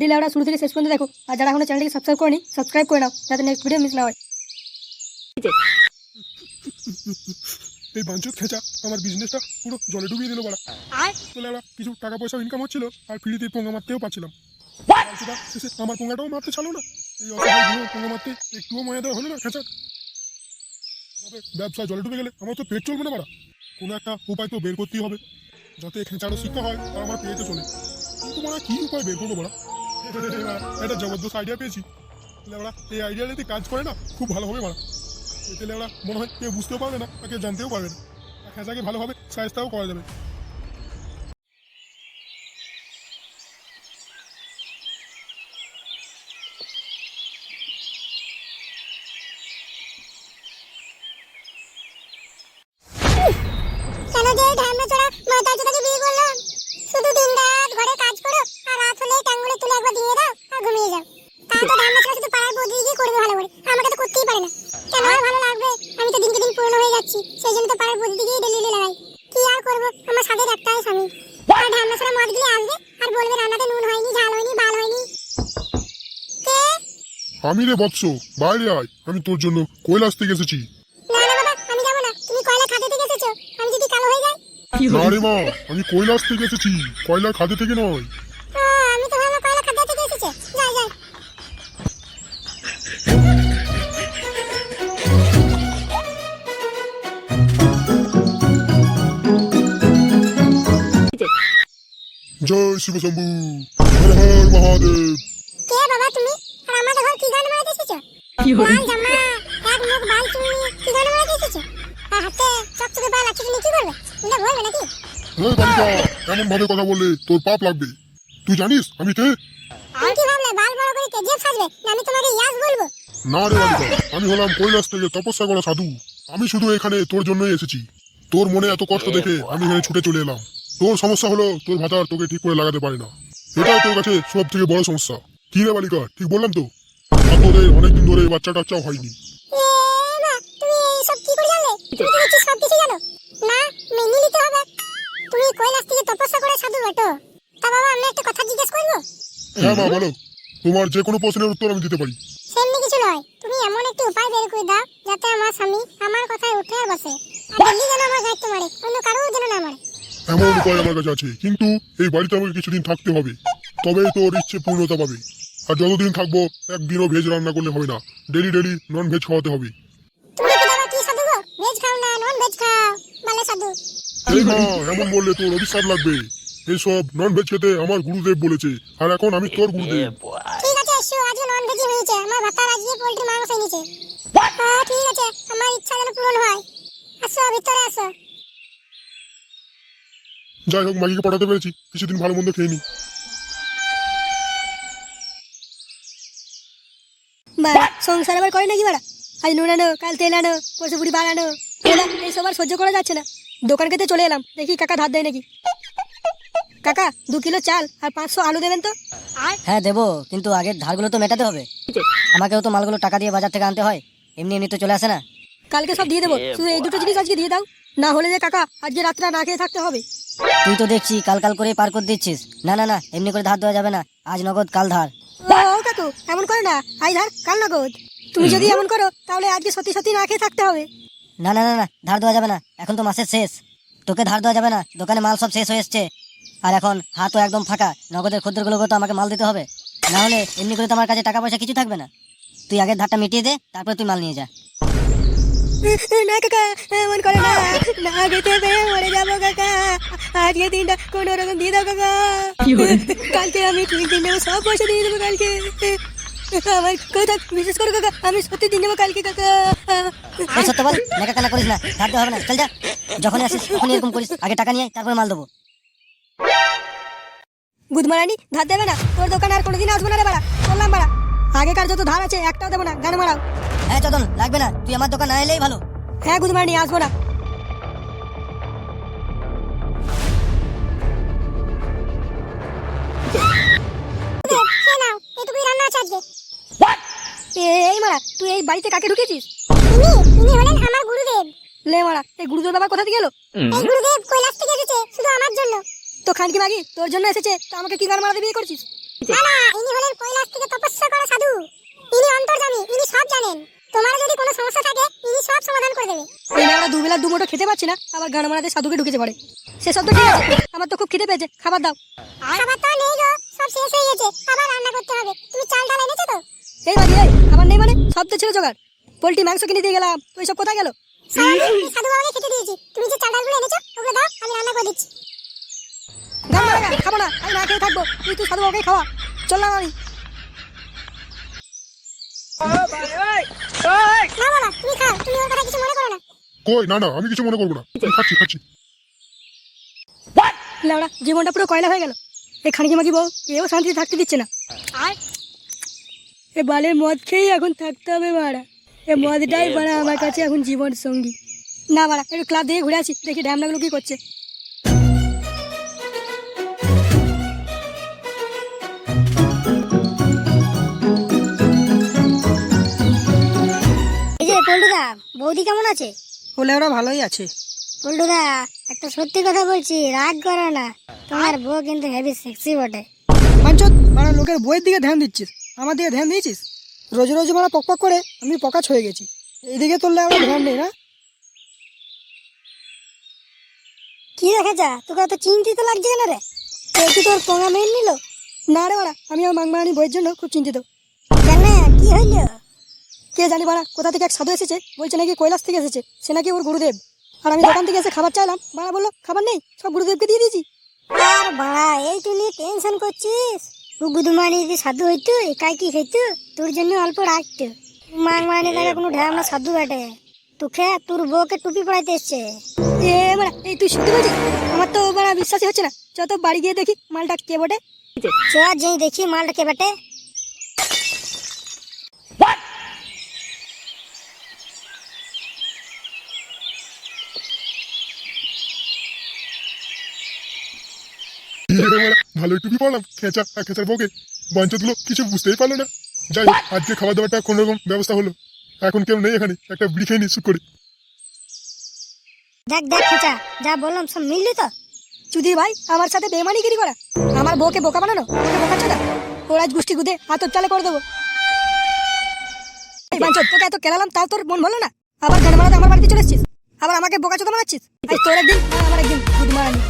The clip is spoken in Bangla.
ভিডিওটি লেওড়া শুরু থেকে শেষ পর্যন্ত দেখো। আর যারা এখনও চ্যানেলটিকে সাবস্ক্রাইব করেনি সাবস্ক্রাইব করে নাও যাতে নেক্সট ভিডিও মিস না হয়। এই বাঞ্চুত খেঁচা আমার বিজনেসটা পুরো জলে ডুবিয়ে দিল বাড়া। তাহলে আমরা কিছু টাকা পয়সা ইনকাম হচ্ছিল আর ফ্রিতে পোঙা মারতেও পাচ্ছিলাম শেষে আমার পোঙাটাও মারতে ছাড়লো না। এই অসহায় বুড়ো পোঙা মারতে একটুও ময়া দেওয়া হলো না খেঁচা। তবে ব্যবসা জলে ডুবে গেলে আমার তো পেট চলবে না বাড়া। কোনো একটা উপায় তো বের করতেই হবে। যাতে খেঁচারও শিক্ষা হয় আর আমার পেটে চলে। কিন্তু মানে কি উপায় বের করব বাড়া? একটা জবরদস্ত আইডিয়া পেয়েছি। লেবড়া এই আইডিয়া যদি কাজ করে না, খুব ভালো হবে বাড়া এতে লেবড়া মনে হয় কেউ বুঝতেও পারবে না আর কেউ জানতেও পারবে না। আর খেঁচাকে ভালোভাবে সাইজটাও করা যাবে কেন যে এই ঢ্যামড়া চড়া মাতাল চোদাকে বিয়ে করলাম শুধু দিন রাত ঘরে কাজ করো আর রাত হলে টাঙ্গুলে তুলে একবার দিয়ে দাও আর ঘুমিয়ে যাও তা তো ঢ্যামড়া চড়া শুধু পাড়ার বৌদি গিয়ে করবে ভালো করে আমাকে তো করতেই পারে না কেন আর ভালো লাগবে আমি তো দিনকে দিন পুরনো হয়ে যাচ্ছি সেই জন্য তো পাড়ার বৌদি গিয়ে ডেলি ডেলি লাগাই কি আর করব আমার স্বাদের একটাই স্বামী আর ঢ্যামড়া চড়া মদ গিয়ে আসবে আর বলবে রান্নাতে নুন হয়নি ঝাল হয়নি বাল হয়নি কে আমি রে বৎস বাইরে আয়। আমি তোর জন্য কৈলাস থেকে এসেছি না না বাবা আমি যাব না। তুমি কয়লা খাতে থেকে এসেছ? আমি যদি কালো হয়ে যাই? না রে মা আমি কৈলাস থেকে এসেছি কয়লা খাদে থেকে নয় জয় শিব শম্ভু হর হর মহাদেব। কে বাবা তুমি? আর আমাদের ঘর এসেছ জামা এক মুখ বাল চুনি কি এসেছ আর হাতে চকচকে বাল আছে তুমি কি করবে ওটা বলবে নাকি? হে বালিকা এমন ভাবে কথা বললে তোর পাপ লাগবে। তুই জানিস আমি কে? তুমি কি ভাবলে বাল বড় করে কেজিএফ সাজবে আমি তোমাকে ইয়াস বলব? না রে বালিকা আমি হলাম কৈলাস থেকে তপস্যা করা সাধু। আমি শুধু এখানে তোর জন্যই এসেছি। তোর মনে এত কষ্ট দেখে আমি এখানে ছুটে চলে এলাম। তোর সমস্যা হলো তোর ভাতার তোকে ঠিক করে লাগাতে পারে না। এটাই তোর কাছে সব থেকে বড় সমস্যা। কি রে বালিকা ঠিক বললাম তো? তোদের ধরে বাচ্চা টাচ্চাও হয়নি। হ্যাঁ মা বলো। তোমার যে কোনো প্রশ্নের উত্তর আমি দিতে পারি। সেমনি কিছু নয়। তুমি এমন একটি উপায় বের করে দাও যাতে আমার স্বামী আমার কথায় উঠে আর বসে। আর দিল্লি যেন আমার দায়িত্ব মারে অন্য কারও যেন না মারে। এমন উপায় আমার কাছে আছে। কিন্তু এই বাড়িতে আমাকে কিছুদিন থাকতে হবে। তবেই তোর ইচ্ছে পূর্ণতা পাবে। আর যতদিন থাকব একদিনও ভেজ রান্না করলে হবে না। ডেলি ডেলি নন ভেজ খাওয়াতে হবে। এই মা এমন বললে তোর অভিশাপ লাগবে। এসব নন ভেজ খেতে আমার গুরুদেব বলেছে আর এখন আমি তোর গুরুদেব। ঠিক আছে এসো আজকে নন ভেজই হয়েছে। আমার ভাতার আজকে পোল্ট্রি মাংস এনেছে। হ্যাঁ ঠিক আছে আমার ইচ্ছা যেন পূরণ হয়। আসো ভিতরে আসো। যাই হোক মাগিকে পাঠাতে পেরেছি। কিছুদিন ভালো মন্দ খেয়ে নি। বাড়া সংসার আবার করে নাকি বাড়া? আজ নুন আনো কাল তেল আনো পরশু বুড়ি বার আনো। আর সহ্য করা যাচ্ছে না। দোকান খেতে চলে এলাম দেখি কাকা ধার দেয় নাকি। কাকা দু কিলো চাল আর পাঁচশো আলু দেবেন তো? হ্যাঁ দেবো কিন্তু আগের ধারগুলো তো মেটাতে হবে। আমাকেও তো মালগুলো টাকা দিয়ে বাজার থেকে আনতে হয়। এমনি এমনি তো চলে আসে না। কালকে সব দিয়ে দেবো। শুধু এই দুটো জিনিস আজকে দিয়ে দাও। না হলে যে কাকা আজকে রাত্রে না খেয়ে থাকতে হবে। তুই তো দেখছি কাল কাল করে পার করে দিচ্ছিস। না না না এমনি করে ধার দেওয়া যাবে না। আজ নগদ কাল ধার। ও কাকু এমন করে না। আই ধার কাল নগদ। তুমি যদি এমন করো তাহলে আজকে সত্যি সত্যি না খেয়ে থাকতে হবে। না না না না ধার দেওয়া যাবে না। এখন তো মাসের শেষ। তোকে ধার দেওয়া যাবে না। দোকানে মাল সব শেষ হয়ে এসছে। আর এখন হাতও একদম ফাঁকা। নগদের ক্ষুদ্রগুলোকে তো আমাকে মাল দিতে হবে। না হলে এমনি করে তো আমার কাছে টাকা পয়সা কিছু থাকবে না। তুই আগের ধারটা মিটিয়ে দে তারপরে তুই মাল নিয়ে যা। না কাকা এমন করে না না পেয়ে মরে যাব কাকা আজকে দিনটা কোনো রকম দিয়ে দাও কাকা কালকে আমি ঠিক দিন সব পয়সা দিয়ে দেবো কালকে আমার কথা বিশেষ করে কাকা আমি সত্যি দিন কালকে কাকা এই সত্য বল লেখা কানা করিস না ধার হবে না চল যা যখনই আসিস তখনই এরকম করিস আগে টাকা নিয়ে তারপরে মাল দেবো গুদমারানি ধার দেবে না তোর দোকানে আর কোনোদিন আসব না রে বাড়া বললাম বাড়া আগেকার যত ধার আছে একটাও দেবো না। গান মারাও হ্যাঁ চদন লাগবে না। তুই আমার দোকান না এলেই ভালো। হ্যাঁ গুদমারানি আসব না। এই মারা তুই এই বাড়িতে কাকে ঢুকেছিস? ইনি ইনি হলেন আমার গুরুদেব। লে মারা এই গুরুদেব বাবা কোথা থেকে গেলো এই গুরুদেব কৈলাস থেকে এসেছে শুধু আমার জন্য। তো খানকি মাগি তোর জন্য এসেছে তো আমাকে কি গান মারাতে বিয়ে করছিস? না না ইনি হলেন কৈলাস থেকে তপস্যা করা সাধু। ইনি অন্তর্যামী ইনি সব জানেন। তোমার যদি কোনো সমস্যা থাকে ইনি সব সমাধান করে দেবে। এই আমরা দুবেলা দু মুঠো খেতে পাচ্ছি না আবার গান মারাতে সাধুকে ঢুকেছে পড়ে সেসব তো ঠিক আছে আমার তো খুব খিদে পেয়েছে খাবার দাও। খাবার তো নেই গো সব শেষ হয়ে গেছে আবার রান্না করতে হবে। তুমি চাল ডাল এনেছো তো? এই বাড়ি এই আমার নেই মানে? সব তো ছিল জোগাড়। পোল্ট্রি মাংস কিনে দিয়ে গেলাম ওই সব কোথায় গেল? খাব না আমি না খেয়ে থাকব। তুই তুই সাধু ওকে খাওয়া। চললাম আমি না বাবা তুমি খাও তুমি ওর কথা কিছু মনে করো না। কই না না আমি কিছু মনে করব না। খাচ্ছি খাচ্ছি। লাউড়া জীবনটা পুরো কয়লা হয়ে গেল। এই খানকি মাকি বউ এও শান্তিতে থাকতে দিচ্ছে না। আর? এ বালের মদ খেয়েই এখন থাকতে হবে বাড়া। এ মদটাই বাড়া আমার কাছে এখন জীবন সঙ্গী। না বাড়া একটু ক্লাব দিয়ে ঘুরে আসি দেখি ড্যামনাগুলো কি করছে। পল্টুদা বৌদি কেমন আছে? বলে ওরা ভালোই আছে। পল্টুদা একটা সত্যি কথা বলছি রাগ করো না। তোমার বউ কিন্তু হেভি সেক্সি বটে। পাঞ্চত মারা লোকের বইয়ের দিকে ধ্যান দিচ্ছিস। আমার দিকে ধ্যান দিয়েছিস? রোজ রোজ মারা পক পক করে আমি পকাচ হয়ে গেছি। এইদিকে তোরলে আমার ধ্যান নেই না? কি দেখেছা তোকে এত চিন্তিত লাগছে কেন রে? কেউ কি তোর পোঙা মেন নিল? না রে মারা আমি আমার মাংমারানি বইয়ের জন্য খুব চিন্তিত। কেন কি হইল? কে জানি বাড়া কোথা থেকে এক সাধু এসেছে? বলছে নাকি কৈলাস থেকে এসেছে সে নাকি ওর গুরুদেব। আর আমি দোকান থেকে এসে খাবার চাইলাম। বাড়া বলল খাবার নেই সব গুরুদেবকে দিয়ে দিয়েছি। আর বাড়া এই তুই নিয়ে টেনশন করছিস? ও গুদমানি যদি সাধু হইতো একাই কি খাইতো তোর জন্য অল্প রাখতো। মাং মানে দেখা কোনো সাধু বেটে। তোকে তোর বউকে টুপি পড়াইতে এসছে। এ মারা এই তুই সত্যি বলছিস? আমার তো বাড়া বিশ্বাসই হচ্ছে না। যত বাড়ি গিয়ে দেখি মালটা কে বটে। চ যেই দেখি মালটা কে বেটে। রে ভালোই টুপি পড়লাম খেঁচা আর খেঁচার বউকে বাঞ্চতগুলো কিছু বুঝতেই পারল না। যাই হোক আজকে খাবার দাবারটা কোনো রকম ব্যবস্থা হলো। এখন কেউ নেই এখানে একটা বিড়ি খেয়ে করে। দেখ দেখ খোঁচা যা বললাম সব মিললি তো? ভাই আমার সাথে বেমানিগিরি করা। আমার বউকে বোকা বানানো আমাকে বোকা চোদা ওর আজ গুষ্টি গুদে হাতর চালে করে দেবো। বাঞ্চত তোকে এত কেলালাম তাও তোর মন ভালো না? আবার গান আমার বাড়িতে চলে এসছিস? আবার আমাকে বোকা চোদা বানাচ্ছিস? আজ তোর একদিন আমার একদিন মারানি